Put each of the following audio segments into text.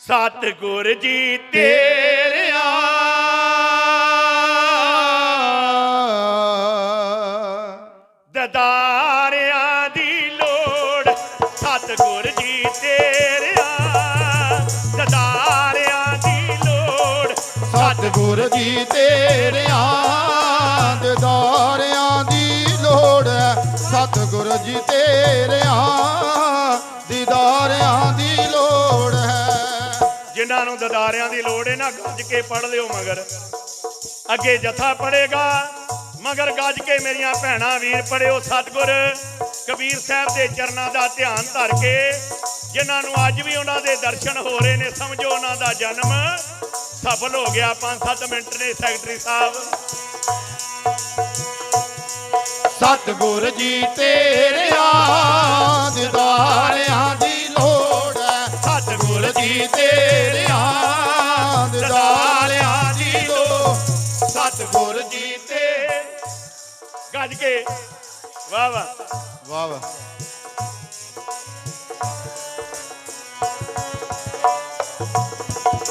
ਸਤਿਗੁਰ ਜੀ ਤੇਰਿਆ। ਦਦਾਰਿਆਂ ਦੀ ਲੋੜ, ਸਤਿਗੁਰ ਜੀ ਤੇਰਿਆ। ਦਦਾਰਿਆਂ ਦੀ ਲੋੜ, ਸਤਿਗੁਰ ਜੀ ਤੇਰਿਆ। ਦਿਦਾਰਿਆਂ ਦੀ ਲੋੜ ਹੈ, ਸਤਿਗੁਰ ਜੀ ਤੇਰਿਆਂ। ਦਿਦਾਰਿਆਂ ਦੀ ਜਿਨ੍ਹਾਂ ਨੂੰ ਦਦਾਰਿਆਂ ਦੀ ਲੋੜ ਹੈ ਨਾ, ਗੱਜ ਕੇ ਪੜ ਲਿਓ ਮਗਰ। ਅੱਗੇ ਜਥਾ ਪੜੇਗਾ ਮਗਰ ਗੱਜ ਕੇ ਮੇਰੀਆਂ ਭੈਣਾਂ ਵੀਰ ਪੜਿਓ ਸਤਿਗੁਰ। ਕਬੀਰ ਸਾਹਿਬ ਦੇ ਚਰਨਾਂ ਦਾ ਧਿਆਨ ਧਰ ਕੇ, ਜਿਨ੍ਹਾਂ ਨੂੰ ਅੱਜ ਵੀ ਉਹਨਾਂ ਦੇ ਦਰਸ਼ਨ ਹੋ ਰਹੇ ਨੇ, ਸਮਝੋ ਉਹਨਾਂ ਦਾ ਜਨਮ। ਸਫਲ ਹੋ ਗਿਆ 5-7 ਮਿੰਟ ਨੇ ਸੈਕਟਰੀ ਸਾਹਿਬ। ਸਤਿਗੁਰ ਜੀ ਤੇਰੇ ਦਿਦਾਰਿਆਂ ਵਾਹ ਵਾਹ। ਵਾਹ ਵਾਹ।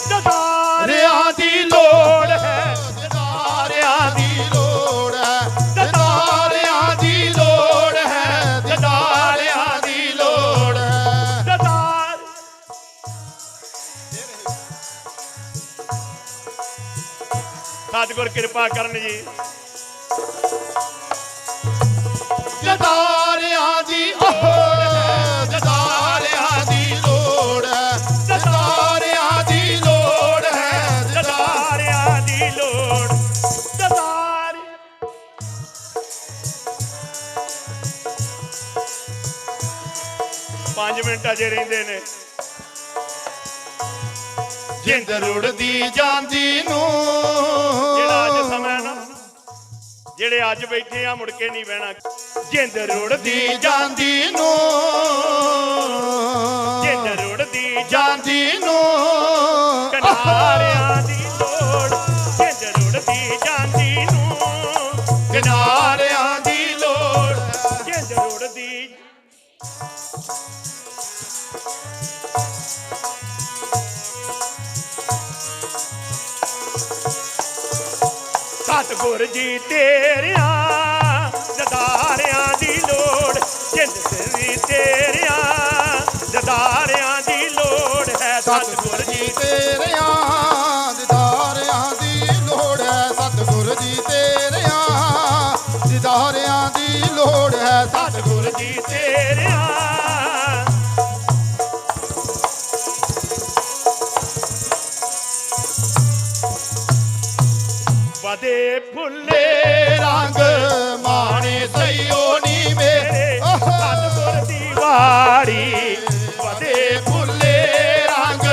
ਦਦਾਰਿਆਂ ਦੀ ਲੋੜ ਹੈ। ਦਿਦਾਰਿਆਂ ਦੀ ਲੋੜ ਹੈ। ਦਿਦਾਰਿਆਂ ਦੀ ਲੋੜ ਹੈ। ਦਿਦਾਰਿਆਂ ਦੀ ਲੋੜ ਹੈ। ਦਦਾਰ ਸਤਿਗੁਰ ਕਿਰਪਾ ਕਰਨ ਜੀ। ਦਿਦਾਰਿਆਂ ਦੀ ਓਹ ਦਿਦਾਰਿਆਂ ਦੀ ਲੋੜ ਹੈ ਦਿਦਾਰਿਆਂ ਦੀ ਲੋੜ ਹੈ ਦਦਾਰਿਆਂ ਦੀ ਲੋੜ ਦਦਾਰ ਪੰਜ ਮਿੰਟ ਅਜੇ ਰਹਿੰਦੇ ਨੇ। ਜਿੰਦ ਰੁੜਦੀ ਜਾਂਦੀ ਨੂੰ ਜਿਹੜੇ ਅੱਜ ਬੈਠੇ ਆ ਮੁੜ ਕੇ ਨਹੀਂ ਬਹਿਣਾ। ਜਿੰਦ ਰੁੜਦੀ ਜਾਂਦੀ ਨੂੰ। ਜਿੰਦ ਰੁੜਦੀ ਜਾਂਦੀ ਨੂੰ। ਕਿਨਾਰਿਆਂ ਸਤਿਗੁਰ ਜੀ ਤੇਰਿਆਂ ਦਦਾਰਿਆਂ ਦੀ ਲੋੜ, ਜਿੰਦ ਸਰੀ ਤੇਰਿਆਂ ਦਦਾਰਿਆਂ ਦੀ ਲੋੜ ਹੈ ਸਤਿਗੁਰ ਜੀ ਤੇਰਿਆਂ ਦਿਦਾਰਿਆਂ ਦੀ ਲੋੜ ਹੈ ਸਤਿਗੁਰ ਜੀ ਤੇਰਿਆਂ ਦਿਦਾਰਿਆਂ ਦੀ ਲੋੜ ਹੈ ਸਤਿਗੁਰ ਜੀ ਤੇਰਿਆਂ। ਵਦੇ ਫੁੱਲੇ ਰੰਗ ਮਾਣੇ ਸਈਓ ਨੀ ਮੇਰੇ ਮੇਰੇ ਸਤਿਗੁਰ ਦੀ ਵਾੜੀ ਵਦੇ ਫੁੱਲੇ ਰੰਗ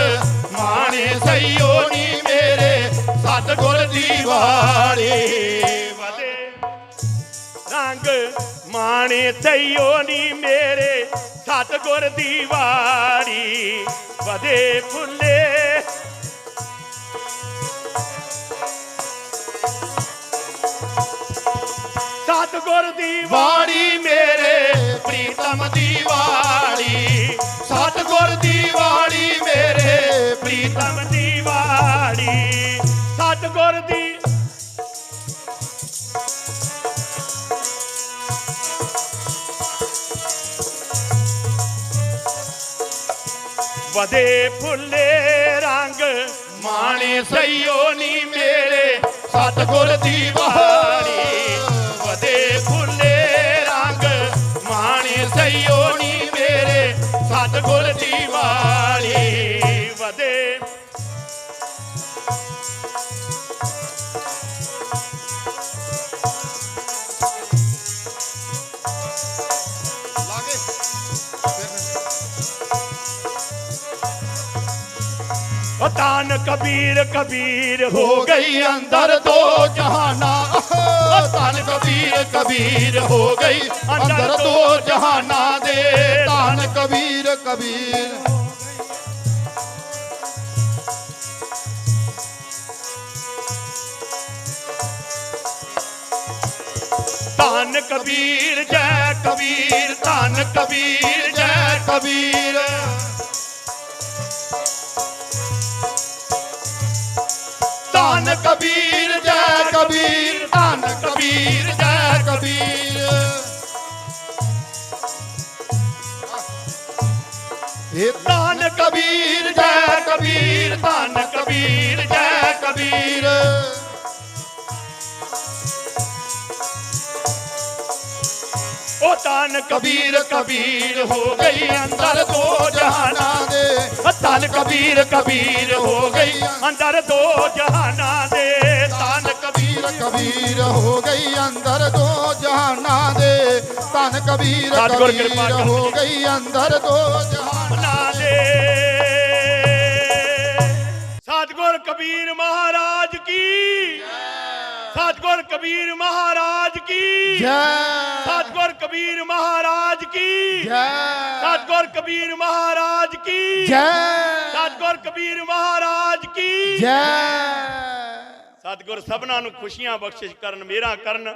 ਮਾਣੇ ਸਈਓ ਨੀ ਮੇਰੇ ਸਤਿਗੁਰ ਦੀ ਵਾੜੀ ਵਦੇ ਰੰਗ ਮਾਣੇ ਤਈਓ ਨੀ ਮੇਰੇ ਸਤਿਗੁਰ ਦੀ ਵਾੜੀ ਵਦੇ ਫੁੱਲੇ ਸਤਿਗੁਰ ਦੀ ਵਾੜੀ ਮੇਰੇ ਪ੍ਰੀਤਮ ਦੀ ਵਾੜੀ ਸਤਿਗੁਰ ਦੀ ਵਾੜੀ ਮੇਰੇ ਪ੍ਰੀਤਮ ਤਮ ਦੀ ਵਾੜੀ ਸਤਿਗੁਰ ਦੀ ਵਦੇ ਫੁੱਲੇ ਰੰਗ ਮਾਣੇ ਸਈਓ ਨੀ ਮੇਰੇ। ਸਤਿਗੁਰ ਦੀ ਵਾੜੀ ਸਤਿਗੁਰ ਦੀ ਵਾੜੀ ਵਦੇ ਤਾਨ ਕਬੀਰ ਕਬੀਰ ਹੋ ਗਈ ਅੰਦਰ ਦੋ ਜਹਾਨਾ। ਧੰਨ ਕਬੀਰ ਕਬੀਰ ਹੋ ਗਈ ਅੰਦਰ ਦੋ ਜਹਾਨਾ ਦੇ। ਕਬੀਰ ਕਬੀਰ। ਧੰਨ ਕਬੀਰ, ਜੈ ਕਬੀਰ। ਧੰਨ ਕਬੀਰ, ਜੈ ਕਬੀਰ। ਧੰਨ ਕਬੀਰ, ਜੈ ਕਬੀਰ। ਧੰਨ ਕਬੀਰ, ਜੈ ਕਬੀਰ। ਇਹ ਧੰਨ ਕਬੀਰ, ਜੈ ਕਬੀਰ ਧੰਨ ਕਬੀਰ, ਜੈ ਕਬੀਰ। ਉਹ ਤਾਨ ਕਬੀਰ ਕਬੀਰ ਹੋ ਗਈ ਅੰਦਰ ਦੋ ਜਹਾਨਾਂ ਦੇ। ਧੰਨ ਕਬੀਰ ਕਬੀਰ ਹੋ ਗਈ ਅੰਦਰ ਦੋ ਜਹਾਨਾਂ ਦੇ। ਧੰਨ ਕਬੀਰ ਕਬੀਰ ਹੋ ਗਈ ਅੰਦਰ ਦੋ ਜਹਾਨਾਂ ਦੇ ਧੰਨ ਕਬੀਰ ਸਤਿਗੁਰ ਕਿਰਪਾ ਕਬੀਰ ਕਰਨ ਹੋ ਜੀ। ਗਈ ਅੰਦਰ ਦੋ ਜਹਾਨਾਂ ਨਾ ਦੇ ਸਤਗੁਰ ਕਬੀਰ ਮਹਾਰਾਜ ਕੀ ਸਤਗੁਰ ਕਬੀਰ ਮਹਾਰਾਜ ਕੀ ਜੈ ਸਤਗੁਰ ਕਬੀਰ ਮਹਾਰਾਜ ਕੀ ਜੈ ਸਤਗੁਰ ਕਬੀਰ ਸਤਿਗੁਰ ਸਭਨਾਂ ਨੂੰ ਖੁਸ਼ੀਆਂ ਬਖਸ਼ਿਸ਼ ਕਰਨ ਮੇਰਾ ਕਰਨ।